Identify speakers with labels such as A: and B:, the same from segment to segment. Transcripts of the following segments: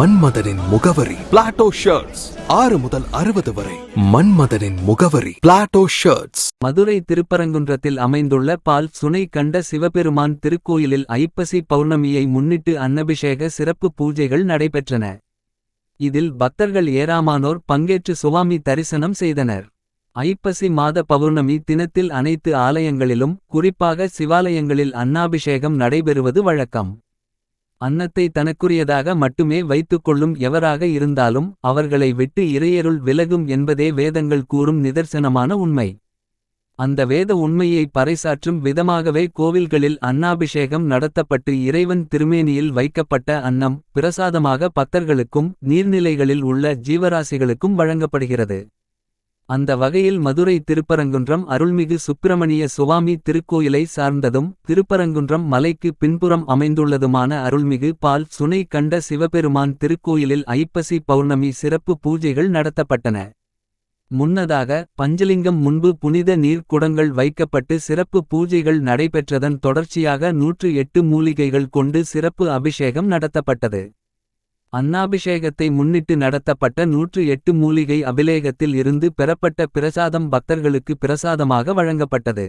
A: மன்மதனின் முகவரி Plato shirts ஆறு முதல் அறுபது வரை மன்மதனின் முகவரி பிளாட்டோ ஷர்ட்ஸ்
B: மதுரை திருப்பரங்குன்றத்தில் அமைந்துள்ள பால் சுனை கண்ட சிவபெருமான் திருக்கோயிலில் ஐப்பசி பௌர்ணமியை முன்னிட்டு அன்னபிஷேக சிறப்பு பூஜைகள் நடைபெற்றன. இதில் பக்தர்கள் ஏராமானோர் பங்கேற்று சுவாமி தரிசனம் செய்தனர். ஐப்பசி மாத பௌர்ணமி தினத்தில் அனைத்து ஆலயங்களிலும் குறிப்பாக சிவாலயங்களில் அன்னாபிஷேகம் நடைபெறுவது வழக்கம். அன்னத்தை தனக்குரியதாக மட்டுமே வைத்துக் கொள்ளும் எவராக இருந்தாலும் அவர்களை விட்டு இறையருள் விலகும் என்பதே வேதங்கள் கூறும் நிதர்சனமான உண்மை. அந்த வேத உண்மையை பறைசாற்றும் விதமாகவே கோவில்களில் அன்னாபிஷேகம் நடத்தப்பட்டு இறைவன் திருமேனியில் வைக்கப்பட்ட அன்னம் பிரசாதமாக பக்தர்களுக்கும் நீர்நிலைகளில் உள்ள ஜீவராசிகளுக்கும் வழங்கப்படுகிறது. அந்த வகையில் மதுரை திருப்பரங்குன்றம் அருள்மிகு சுப்பிரமணிய சுவாமி திருக்கோயிலை சார்ந்ததும் திருப்பரங்குன்றம் மலைக்கு பின்புறம் அமைந்துள்ளதுமான அருள்மிகு பால் சுனை கண்ட சிவபெருமான் திருக்கோயிலில் ஐப்பசி பௌர்ணமி சிறப்பு பூஜைகள் நடத்தப்பட்டன. முன்னதாக பஞ்சலிங்கம் முன்பு புனித நீர் குடங்கள் வைக்கப்பட்டு சிறப்பு பூஜைகள் நடைபெற்றதன் தொடர்ச்சியாக நூற்று எட்டு மூலிகைகள் கொண்டு சிறப்பு அபிஷேகம் நடத்தப்பட்டது. அன்னாபிஷேகத்தை முன்னிட்டு நடத்தப்பட்ட நூற்று எட்டு மூலிகை அபிலேகத்தில் இருந்து பெறப்பட்ட பிரசாதம் பக்தர்களுக்கு பிரசாதமாக வழங்கப்பட்டது.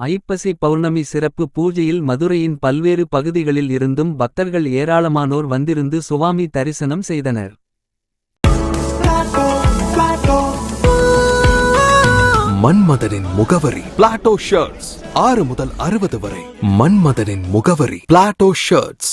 B: ஐப்பசி பௌர்ணமி சிறப்பு பூஜையில் மதுரையின் பல்வேறு பகுதிகளில் இருந்தும் பக்தர்கள் ஏராளமானோர் வந்திருந்து சுவாமி தரிசனம் செய்தனர்.
A: மன்மதனின் முகவரி பிளாட்டோ ஷர்ட்ஸ் ஆறு முதல் அறுபது வரை. மன்மதனின் முகவரி பிளாட்டோ ஷர்ட்ஸ்